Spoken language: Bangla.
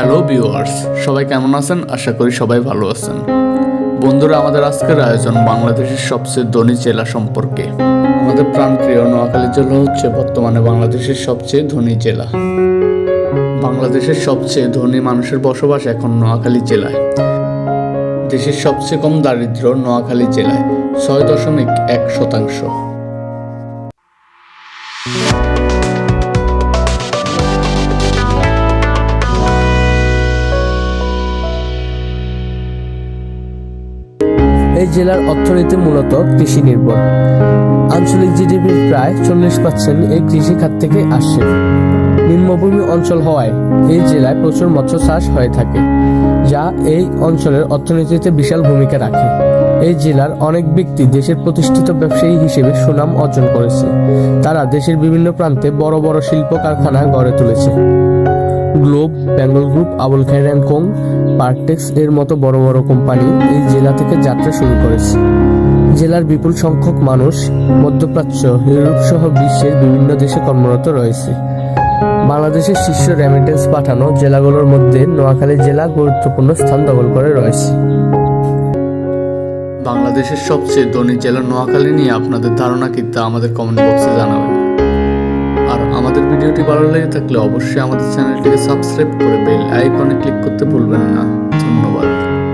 হ্যালো ভিউয়ার্স সবাই কেমন আছেন? আশা করি সবাই ভালো আছেন। বন্ধুরা, আমাদের আজকের আয়োজন বাংলাদেশের সবচেয়ে ধনী জেলা সম্পর্কে। আমাদের প্রাণপ্রিয় নোয়াখালী জেলা হচ্ছে বর্তমানে বাংলাদেশের সবচেয়ে ধনী জেলা। বাংলাদেশের সবচেয়ে ধনী মানুষের বসবাস এখন নোয়াখালী জেলায়। দেশের সবচেয়ে কম দারিদ্র নোয়াখালী জেলায়, ছয় দশমিক এক শতাংশ। এই জেলার অর্থনীতি মূলত কৃষি নির্ভর। আঞ্চলিক জিডিপির প্রায় চল্লিশ পার্সেন্ট এই কৃষি খাত থেকে আসছে। নিম্নভূমি অঞ্চল হওয়ায় এই জেলায় প্রচুর মৎস্য চাষ হয়ে থাকে, যা এই অঞ্চলের অর্থনীতিতে বিশাল ভূমিকা রাখে। এই জেলার অনেক ব্যক্তি দেশের প্রতিষ্ঠিত ব্যবসায়ী হিসেবে সুনাম অর্জন করেছে। তারা দেশের বিভিন্ন প্রান্তে বড় বড় শিল্প কারখানা গড়ে তুলেছে। Globe, Bengal group, Abul Khair and Co Parktex এর মতো বড় বড় কোম্পানি এই জেলা থেকে যাত্রা শুরু করেছে। জেলার বিপুল সংখ্যক মানুষ, মধ্যপ্রাচ্য, ইউরোপ সহ বিশ্বের বিভিন্ন দেশে কর্মরত রয়েছে। বাংলাদেশের শীর্ষ রেমিটেন্স পাঠানো জেলাগুলোর মধ্যে নোয়াখালী জেলা গুরুত্বপূর্ণ স্থান দখল করে রয়েছে। বাংলাদেশের সবচেয়ে ধনী জেলা নোয়াখালী নিয়ে আপনাদের ধারণা কিন্তু আমাদের কমেন্ট বক্সে জানাবেন। আর আমাদের ভিডিওটি ভালো লেগে থাকলে অবশ্যই আমাদের চ্যানেলটিকে সাবস্ক্রাইব করে বেল আইকনে ক্লিক করতে ভুলবেন না।